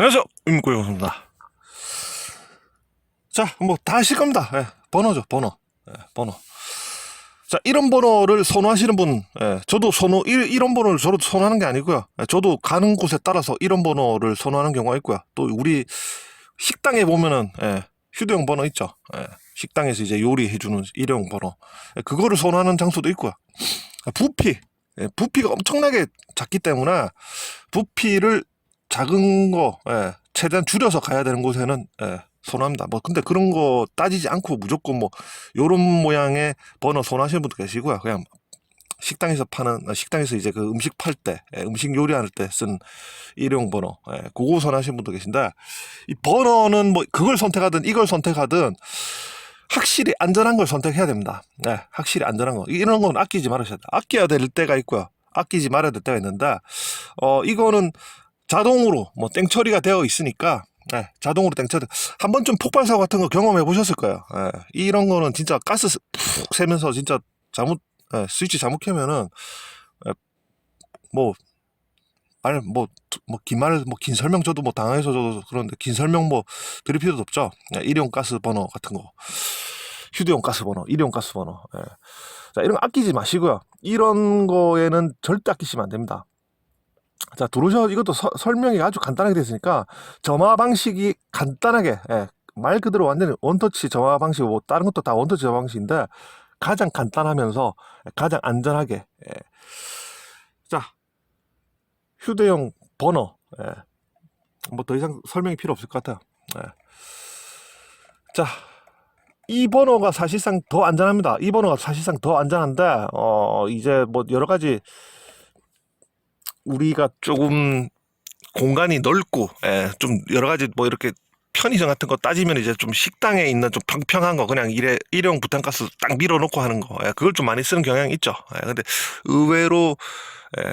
안녕하세요. 임고영입니다. 자, 뭐 다 하실 겁니다. 예, 번호죠, 번호. 예, 번호. 자, 이런 번호를 선호하시는 분, 예, 저도 선호, 이, 이런 번호를 저도 선호하는 게 아니고요. 예, 저도 가는 곳에 따라서 이런 번호를 선호하는 경우가 있고요. 또 우리 식당에 보면은, 예, 휴대용 번호 있죠. 예, 식당에서 이제 요리해주는 일회용 번호. 예, 그거를 선호하는 장소도 있고요. 아, 부피, 예, 부피가 엄청나게 작기 때문에 부피를 작은 거, 예, 최대한 줄여서 가야 되는 곳에는, 예, 선호합니다. 뭐, 근데 그런 거 따지지 않고 무조건 뭐, 요런 모양의 번호 선호하시는 분도 계시고요. 그냥 식당에서 파는, 아, 식당에서 이제 그 음식 팔 때, 예, 음식 요리할 때 쓴 일회용 번호, 예, 그거 선호하시는 분도 계신데, 이 번호는 뭐, 그걸 선택하든 이걸 선택하든, 확실히 안전한 걸 선택해야 됩니다. 네, 확실히 안전한 거. 이런 건 아끼지 말으셔야 돼. 아껴야 될 때가 있고요. 아끼지 말아야 될 때가 있는데, 어, 이거는 자동으로 뭐 땡처리가 되어 있으니까, 네, 자동으로 땡처리. 한 번쯤 폭발 사고 같은 거 경험해 보셨을 거예요. 예, 이런 거는 진짜 가스 푹 새면서 진짜 잘못, 예, 스위치 잘못 켜면은, 예, 뭐, 말, 뭐, 뭐, 긴 말, 뭐, 긴 설명 저도 뭐 당해서 저도 그런데 긴 설명 뭐 드릴 필요도 없죠. 예, 일회용 가스 번호 같은 거. 휴대용 가스 번호, 일회용 가스 번호. 예. 자, 이런 거 아끼지 마시고요. 이런 거에는 절대 아끼시면 안 됩니다. 자, 들어오셔, 이것도 서- 설명이 아주 간단하게 됐으니까, 점화 방식이 간단하게, 예, 말 그대로 완전히 원터치 점화 방식, 뭐, 다른 것도 다 원터치 점화 방식인데, 가장 간단하면서 가장 안전하게, 예. 자, 휴대용 번호, 예. 뭐 더 이상 설명이 필요 없을 것 같아요. 예. 자, 이 번호가 사실상 더 안전합니다. 이 번호가 사실상 더 안전한데, 어, 이제 뭐 여러 가지 우리가 조금 공간이 넓고, 예, 좀 여러 가지 뭐 이렇게 편의점 같은 거 따지면 이제 좀 식당에 있는 좀 평평한 거 그냥 일회, 일회용 부탄가스 딱 밀어놓고 하는 거, 예, 그걸 좀 많이 쓰는 경향이 있죠. 예, 근데 의외로, 예,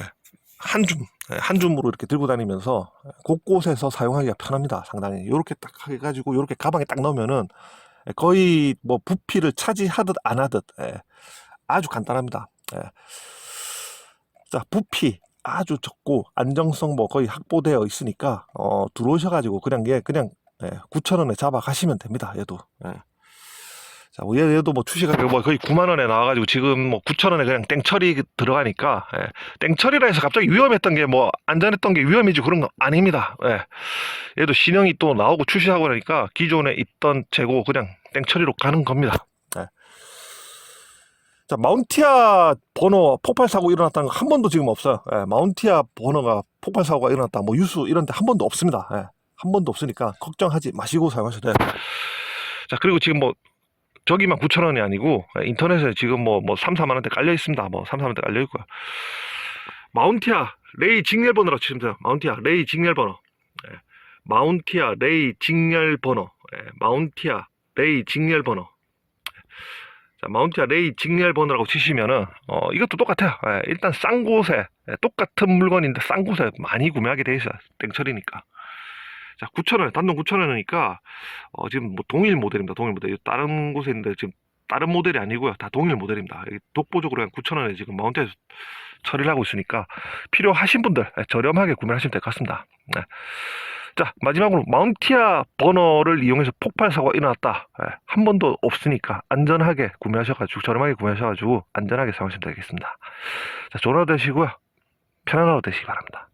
한 줌, 예, 한 줌으로 이렇게 들고 다니면서 곳곳에서 사용하기가 편합니다. 상당히. 요렇게 딱 해가지고 요렇게 가방에 딱 넣으면은 거의 뭐 부피를 차지하듯 안 하듯 예, 아주 간단합니다. 예. 자 부피 아주 적고 안정성 뭐 거의 확보되어 있으니까 어, 들어오셔가지고 그냥 얘 그냥 예, 9천 원에 잡아 가시면 됩니다. 얘도. 예. 자, 뭐 얘, 얘도 뭐 출시가 뭐 거의 9만 원에 나와가지고 지금 뭐 9천 원에 그냥 땡처리 들어가니까 예. 땡처리라 해서 갑자기 위험했던 게 뭐 안전했던 게 위험이지 그런 거 아닙니다. 예. 얘도 신형이 또 나오고 출시하고 나니까 기존에 있던 재고 그냥 땡처리로 가는 겁니다. 예. 자, 마운티아 번호 폭발 사고 일어났다는 거 한 번도 지금 없어요. 예, 마운티아 번호가 폭발 사고가 일어났다. 뭐 뉴스 이런 데 한 번도 없습니다. 예, 한 번도 없으니까 걱정하지 마시고 사용하셔도 돼요. 자, 그리고 지금 뭐 저기만 9천 원이 아니고 예, 인터넷에 지금 뭐뭐 3, 4만 원대 깔려 있습니다. 뭐 3, 4만 원대 깔려 있고요. 마운티아 레이 직렬 번호라고 치시면 돼요. 마운티아 레이 직렬 번호. 예, 마운티아 레이 직렬 번호. 예, 마운티아 레이 직렬 번호. 자, 마운티아 레이 직렬 번호라고 치시면은 어, 이것도 똑같아요. 예, 일단 싼 곳에 예, 똑같은 물건인데 싼 곳에 많이 구매하게 돼 있어요. 땡처리니까. 자, 9,000원, 단돈 9,000원이니까 어, 지금 뭐 동일 모델입니다. 동일 모델. 다른 곳에 있는데 지금 다른 모델이 아니고요. 다 동일 모델입니다. 독보적으로 그냥 9,000원에 지금 마운티에서 처리를 하고 있으니까 필요하신 분들 예, 저렴하게 구매하시면 될 것 같습니다. 네. 자, 마지막으로 마운티아 번호를 이용해서 폭발 사고가 일어났다. 예, 한 번도 없으니까 안전하게 구매하셔가지고 저렴하게 구매하셔가지고 안전하게 사용하시면 되겠습니다. 자, 좋은 하루 되시고요. 편안한 하루 되시기 바랍니다.